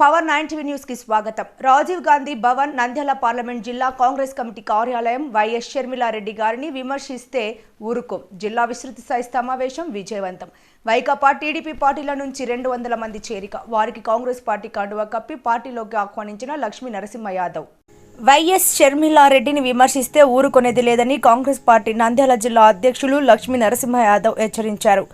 Power nine TV న్యూస్కి స్వాగతం. Rajiv Gandhi Bhavan Nandyal parliament జిల్లా కాంగ్రెస్ కమిటీ కార్యాలయం వైఎస్ షర్మిలారెడ్డి గారిని విమర్శిస్తే ఊరుకోం. జిల్లా విస్తృత స్థాయి సమావేశం విజయవంతం. వైకాపా టీడీపీ పార్టీల నుంచి రెండు వందల మంది చేరిక. వారికి కాంగ్రెస్ పార్టీ కండువా కప్పి పార్టీలోకి ఆహ్వానించిన లక్ష్మీ నరసింహ యాదవ్. వైఎస్ షర్మిలారెడ్డిని విమర్శిస్తే ఊరుకొనేది లేదని కాంగ్రెస్ పార్టీ నంద్యాల జిల్లా అధ్యక్షులు లక్ష్మీ నరసింహ యాదవ్ హెచ్చరించారు.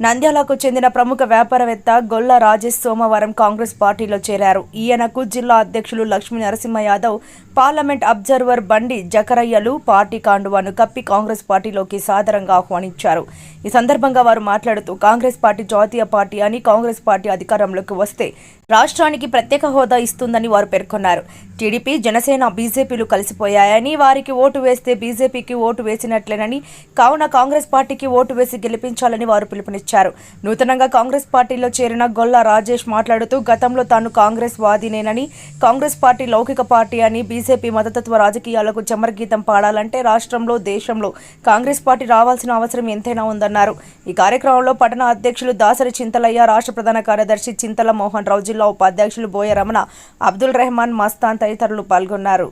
నంద్యాలకు చెందిన ప్రముఖ వ్యాపారవేత్త గొల్ల రాజేష్ సోమవారం కాంగ్రెస్ పార్టీలో చేరారు. ఈయనకు జిల్లా అధ్యక్షులు లక్ష్మీ నరసింహ యాదవ్ పార్లమెంట్ అబ్జర్వర్ బండి జకరయ్యలు పార్టీ కాండువాను కప్పి కాంగ్రెస్ పార్టీలోకి సాదరంగా ఆహ్వానించారు. ఈ సందర్భంగా వారు మాట్లాడుతూ కాంగ్రెస్ పార్టీ జాతీయ పార్టీ అని కాంగ్రెస్ పార్టీ అధికారంలోకి వస్తే రాష్ట్రానికి ప్రత్యేక హోదా ఇస్తుందని వారు పేర్కొన్నారు. టీడీపీ జనసేన బీజేపీలు కలిసిపోయాయని వారికి ఓటు వేస్తే బీజేపీకి ఓటు వేసినట్లేనని కావున కాంగ్రెస్ పార్టీకి ఓటు వేసి గెలిపించాలని వారు పిలుపునిచ్చారు. నూతనంగా కాంగ్రెస్ పార్టీలో చేరిన గొల్ల రాజేష్ మాట్లాడుతూ గతంలో తాను కాంగ్రెస్ వాదినేనని కాంగ్రెస్ పార్టీ లౌకిక పార్టీ అని బీజేపీ మతతత్వ రాజకీయాలకు చమరగీతం పాడాలంటే రాష్ట్రంలో దేశంలో కాంగ్రెస్ పార్టీ రావాల్సిన అవసరం ఎంతైనా ఉందన్నారు ఈ కార్యక్రమంలో పట్టణ అధ్యక్షులు దాసరి చింతలయ్య రాష్ట్ర ప్రధాన కార్యదర్శి చింతల మోహన్ రావు జిల్లా ఉపాధ్యక్షులు బోయ రమణ అబ్దుల్ రెహమాన్ మస్తాన్ తదితరులు పాల్గొన్నారు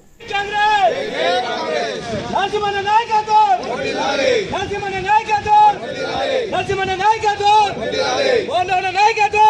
నాయకత్వం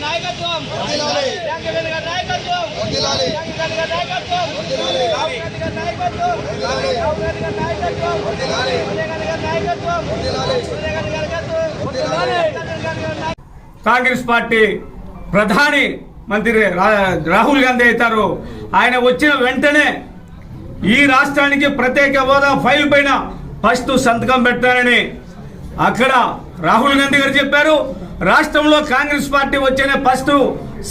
నాయకత్వం. కాంగ్రెస్ పార్టీ ప్రధాని మంత్రి రా- రాహుల్ గాంధీ అవుతారు. ఆయన వచ్చిన వెంటనే ఈ రాష్ట్రానికి ప్రత్యేక హోదా ఫైల్ పైన ఫస్ట్ సంతకం పెట్టారని అక్కడ రాహుల్ గాంధీ గారు చెప్పారు రాష్ట్రంలో కాంగ్రెస్ పార్టీ వచ్చిన ఫస్ట్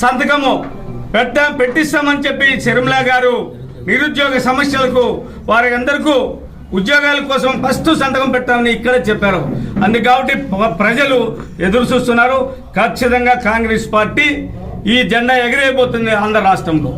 సంతకము. పెట్ట పెట్టిస్తామని చెప్పి శర్మిల గారు నిరుద్యోగ సమస్యలకు వారి అందరికీ ఉద్యోగాల కోసం ఫస్ట్ సంతకం పెట్టామని ఇక్కడ చెప్పారు. అందుకు కాబట్టి ప్రజలు ఎదురు చూస్తున్నారు. ఖచ్చితంగా కాంగ్రెస్ పార్టీ ఈ జెండా ఎగిరైపోతుంది ఆంధ్ర రాష్ట్రంలో.